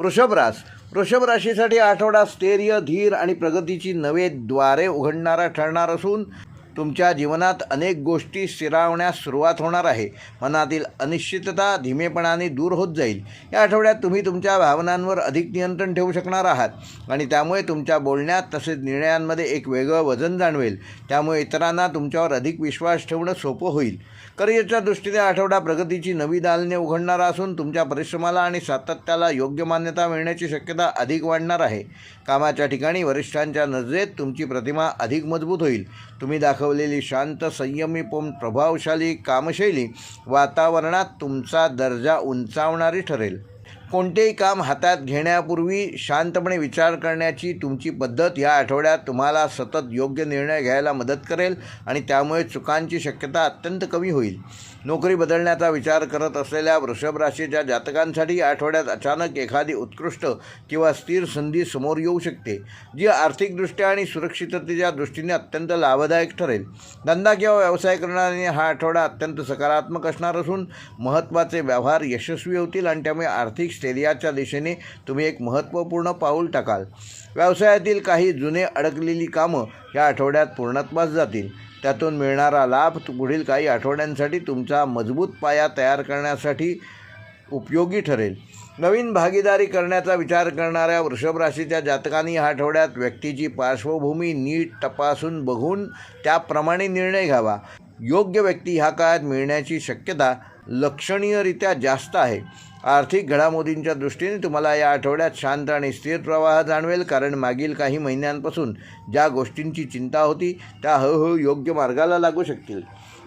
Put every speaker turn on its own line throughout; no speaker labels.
वृषभ रास वृषभ राशीसाठी आठवडा स्थैर्य धीर आणि प्रगतीची नवे द्वारे उघडणारा ठरणार असून तुमच्या जीवनात अनेक गोष्टी स्थिरावण्यास सुरुवात होणार आहे. मनातील अनिश्चितता धीमेपणाने दूर होत जाईल. या आठवड्यात तुम्ही तुमच्या भावनांवर अधिक नियंत्रण ठेवू शकणार आहात आणि त्यामुळे तुमच्या बोलण्यात तसेच निर्णयांमध्ये एक वेगळं वजन जाणवेल. त्यामुळे इतरांना तुमच्यावर अधिक विश्वास ठेवणं सोपं होईल. करिअरच्या दृष्टीने आठवडा प्रगतीची नवी दालने उघडणारा असून तुमच्या परिश्रमाला आणि सातत्याला योग्य मान्यता मिळण्याची शक्यता अधिक वाढणार आहे. कामाच्या ठिकाणी वरिष्ठांच्या नजरेत तुमची प्रतिमा अधिक मजबूत होईल. तुम्ही दाखवलेली शांत संयमी पण प्रभावशाली कामशैली वातावरणात तुमचा दर्जा उंचावणारी ठरेल. कोणतेही काम हातात घेण्यापूर्वी शांतपणे विचार करण्याची तुमची पद्धत या आठवड्यात तुम्हाला सतत योग्य निर्णय घ्यायला मदत करेल आणि त्यामुळे चुकांची शक्यता अत्यंत कमी होईल. नोकरी बदलण्याचा विचार करत असलेल्या वृषभ राशीच्या जातकांसाठी आठवड्यात अचानक एखादी उत्कृष्ट किंवा स्थिर संधी समोर येऊ शकते जी आर्थिकदृष्ट्या आणि सुरक्षिततेच्या दृष्टीने अत्यंत लाभदायक ठरेल. धंदा किंवा व्यवसाय करणाऱ्यांनी हा आठवडा अत्यंत सकारात्मक असणार असून महत्त्वाचे व्यवहार यशस्वी होतील आणि त्यामुळे आर्थिक स्थैर्याच्या दिशेने तुम्ही एक महत्त्वपूर्ण पाऊल टाकाल. व्यवसायातील काही जुने अडकलेली कामं या आठवड्यात पूर्णत्वास जातील. त्यातून मिळणारा लाभ पुढील काही आठवड्यांसाठी तुमचा मजबूत पाया तयार करण्यासाठी उपयोगी ठरेल. नवीन भागीदारी करण्याचा विचार करणाऱ्या वृषभ राशीच्या जातकांनी ह्या आठवड्यात व्यक्तीची पार्श्वभूमी नीट तपासून बघून त्याप्रमाणे निर्णय घ्यावा. योग्य व्यक्ती ह्या काळात मिळण्याची शक्यता लक्षणीयरित्या जास्त आहे. आर्थिक घडामोडींच्या दृष्टीने तुम्हाला या आठवड्यात शांत आणि स्थिर प्रवाह जाणवेल कारण मागील काही महिन्यांपासून ज्या गोष्टींची चिंता होती त्या हळूहळू योग्य मार्गाला लागू शकतील.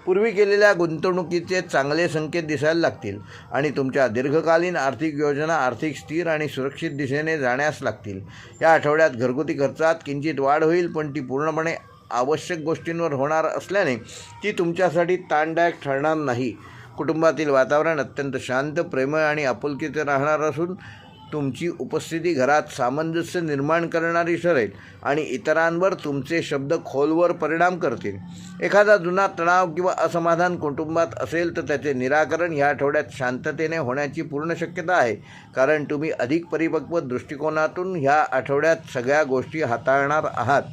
पूर्वी केलेल्या गुंतवणुकीचे चांगले संकेत दिसायला लागतील आणि तुमच्या दीर्घकालीन आर्थिक योजना आर्थिक स्थिर आणि सुरक्षित दिशेने जाण्यास लागतील. या आठवड्यात घरगुती खर्चात किंचित वाढ होईल पण ती पूर्णपणे आवश्यक गोष्टींवर होणार असल्याने ती तुमच्यासाठी ताणदायक ठरणार नाही. कुटुंबातील वातावरण अत्यंत शांत प्रेमळ आणि आपुलकीचे राहणार असून तुमची उपस्थिती घरात सामंजस्य निर्माण करणारी ठरेल आणि इतरांवर तुमचे शब्द खोलवर परिणाम करतील. एखादा जुना तणाव किंवा असमाधान कुटुंबात असेल तर त्याचे निराकरण ह्या आठवड्यात शांततेने होण्याची पूर्ण शक्यता आहे. कारण तुम्ही अधिक परिपक्व दृष्टिकोनातून ह्या आठवड्यात सगळ्या गोष्टी हाताळणार आहात.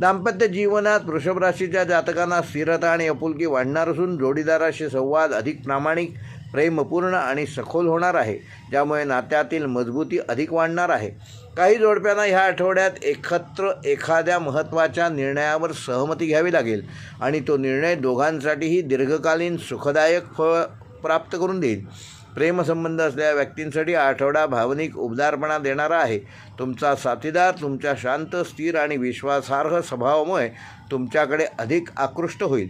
दाम्पत्य जीवनात वृषभ राशीच्या जातकांना स्थिरता आणि आपुलकी वाढणार असून जोडीदाराशी संवाद अधिक प्रामाणिक प्रेमपूर्ण आणि सखोल होणार आहे. ज्यामुळे नात्यातील मजबूती अधिक वाढणार आहे. काही जोडप्यांना ह्या आठवड्यात एकत्र एखाद्या महत्त्वाच्या निर्णयावर सहमती घ्यावी लागेल आणि तो निर्णय दोघांसाठीही दीर्घकालीन सुखदायक फळ प्राप्त करून देईल. प्रेमसंबंध असलेल्या व्यक्तींसाठी आठवडा भावनिक उबदारपणा देणारा आहे. तुमचा साथीदार तुमच्या शांत स्थिर आणि विश्वासार्ह स्वभावामुळे तुमच्याकडे अधिक आकृष्ट होईल.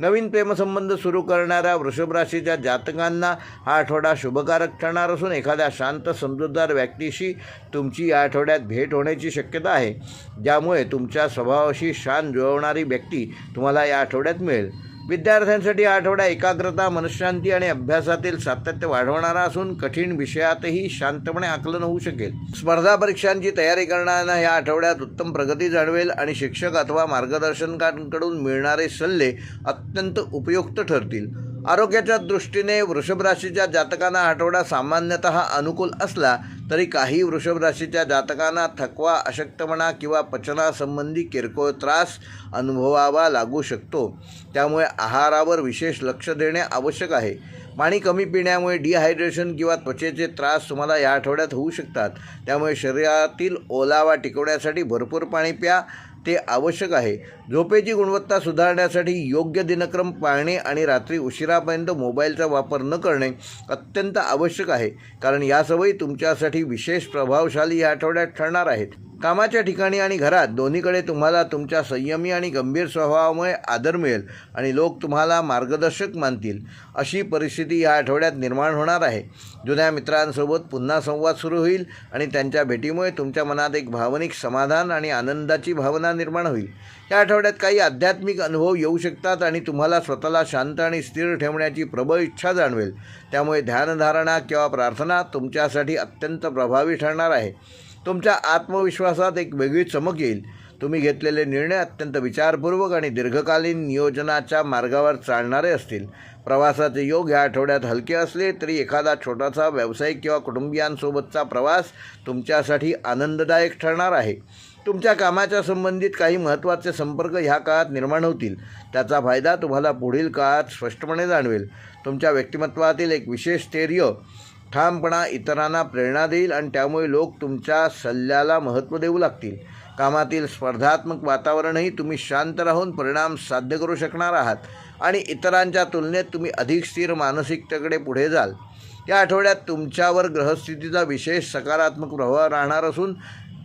नवीन प्रेमसंबंध सुरू करणाऱ्या वृषभ राशीच्या जातकांना हा आठवडा शुभकारक ठरणार असून एखाद्या शांत समजूतदार व्यक्तीशी तुमची या आठवड्यात भेट होण्याची शक्यता आहे. ज्यामुळे तुमच्या स्वभावाशी शान जुळवणारी व्यक्ती तुम्हाला या आठवड्यात मिळेल. विद्यार्थ्यांसाठी आठवडा एकाग्रता मनशांती आणि अभ्यासातील सातत्य वाढवणारा असून कठीण विषयातही शांतपणे आकलन होऊ शकेल. स्पर्धा परीक्षांची तयारी करणाऱ्यांना या आठवड्यात उत्तम प्रगती जाणवेल आणि शिक्षक अथवा मार्गदर्शकांकडून मिळणारे सल्ले अत्यंत उपयुक्त ठरतील. आरोग्याच्या दृष्टीने वृषभ राशीच्या जातकांना आठवडा सामान्यतः अनुकूल असला तरी काही वृषभ राशीच्या जातकांना थकवा अशक्तपणा किंवा पचनासंबंधी किरकोळ त्रास अनुभवावा लागू शकतो. त्यामुळे आहारावर विशेष लक्ष देणे आवश्यक आहे. पाणी कमी पिण्यामुळे डिहायड्रेशन किंवा त्वचेचे त्रास तुम्हाला या आठवड्यात होऊ शकतात. त्यामुळे शरीरातील ओलावा टिकवण्यासाठी भरपूर पाणी प्या. ते आवश्यक आहे. झोपेची गुणवत्ता सुधारण्यासाठी योग्य दिनक्रम पाळणे आणि रात्री उशिरापर्यंत मोबाईलचा वापर न करणे अत्यंत आवश्यक आहे. कारण या सवयी तुमच्यासाठी विशेष प्रभावशाली या आठवड्यात ठरणार आहेत. कामाच्या ठिकाणी आणि घरात दोन्हीकडे तुम्हाला तुमच्या संयमी आणि गंभीर स्वभावामुळे आदर मिळेल आणि लोक तुम्हाला मार्गदर्शक मानतील. अशी परिस्थिती या आठवड्यात निर्माण होणार आहे. जुन्या मित्रांसोबत पुन्हा संवाद सुरू होईल आणि त्यांच्या भेटीमुळे तुमच्या मनात एक भावनिक समाधान आणि आनंदाची भावना निर्माण होईल. या आठवड्यात काही आध्यात्मिक अनुभव येऊ शकतात आणि तुम्हाला स्वतःला शांत आणि स्थिर ठेवण्याची प्रबळ इच्छा जाणवेल. त्यामुळे ध्यानधारणा किंवा प्रार्थना तुमच्यासाठी अत्यंत प्रभावी ठरणार आहे. तुमच्या आत्मविश्वासात एक वेगळी चमक येईल. तुम्ही घेतलेले निर्णय अत्यंत विचारपूर्वक आणि दीर्घकालीन नियोजनाच्या मार्गावर चालणारे असतील. प्रवासाचे योग या आठवड्यात हलके असले तरी एखादा छोटासा व्यावसायिक किंवा कुटुंबियांसोबतचा प्रवास तुमच्यासाठी आनंददायक ठरणार आहे. तुमच्या कामाच्या संबंधित काही महत्त्वाचे संपर्क ह्या काळात निर्माण होतील. त्याचा फायदा तुम्हाला पुढील काळात स्पष्टपणे जाणवेल. तुमच्या व्यक्तिमत्वातील एक विशेष स्थैर्य ठामपणा इतरांना प्रेरणा देईल आणि त्यामुळे लोक तुमच्या सल्ल्याला महत्त्व देऊ लागतील. कामातील स्पर्धात्मक वातावरणही तुम्ही शांत राहून परिणाम साध्य करू शकणार आहात आणि इतरांच्या तुलनेत तुम्ही अधिक स्थिर मानसिकतेकडे पुढे जाल. या आठवड्यात तुमच्यावर ग्रहस्थितीचा विशेष सकारात्मक प्रभाव राहणार असून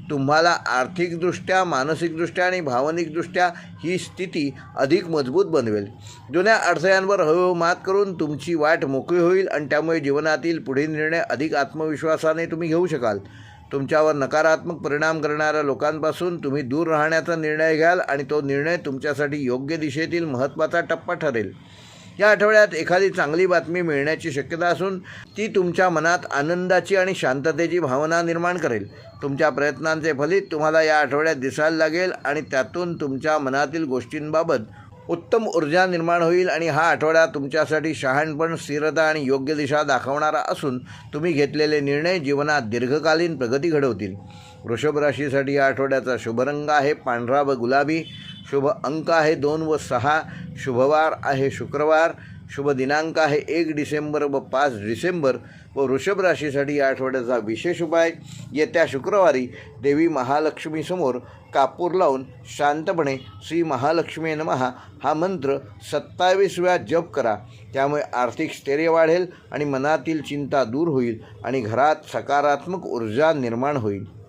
तुम्हाला आर्थिकदृष्ट्या मानसिकदृष्ट्या आणि भावनिकदृष्ट्या ही स्थिती अधिक मजबूत बनवेल. जुन्या अडथळ्यांवर हळूहळू मात करून तुमची वाट मोकळी होईल आणि त्यामुळे जीवनातील पुढील निर्णय अधिक आत्मविश्वासाने तुम्ही घेऊ शकाल. तुमच्यावर नकारात्मक परिणाम करणाऱ्या लोकांपासून तुम्ही दूर राहण्याचा निर्णय घ्याल आणि तो निर्णय तुमच्यासाठी योग्य दिशेतील महत्त्वाचा टप्पा ठरेल. या आठवड्यात एखादी चांगली बातमी मिळण्याची शक्यता असून ती तुमच्या मनात आनंदाची आणि शांततेची भावना निर्माण करेल. तुमच्या प्रयत्नांचे फलित तुम्हाला या आठवड्यात दिसायला लागेल आणि त्यातून तुमच्या मनातील गोष्टींबाबत उत्तम ऊर्जा निर्माण होईल आणि हा आठवडा तुमच्यासाठी शहाणपण स्थिरता आणि योग्य दिशा दाखवणारा असून तुम्ही घेतलेले निर्णय जीवनात दीर्घकालीन प्रगती घडवतील. वृषभ राशीसाठी या आठवड्याचा शुभरंग आहे पांढरा व गुलाबी. शुभ अंक आहे दोन व सहा. शुभवार आहे शुक्रवार. शुभ दिनांक आहे एक डिसेंबर व पाच डिसेंबर. व वृषभ राशीसाठी या आठवड्याचा विशेष उपाय. येत्या शुक्रवारी देवी महालक्ष्मीसमोर कापूर लावून शांतपणे श्री महालक्ष्मी नमहा हा मंत्र सत्तावीस वेळा जप करा. त्यामुळे आर्थिक स्थैर्य वाढेल आणि मनातील चिंता दूर होईल आणि घरात सकारात्मक ऊर्जा निर्माण होईल.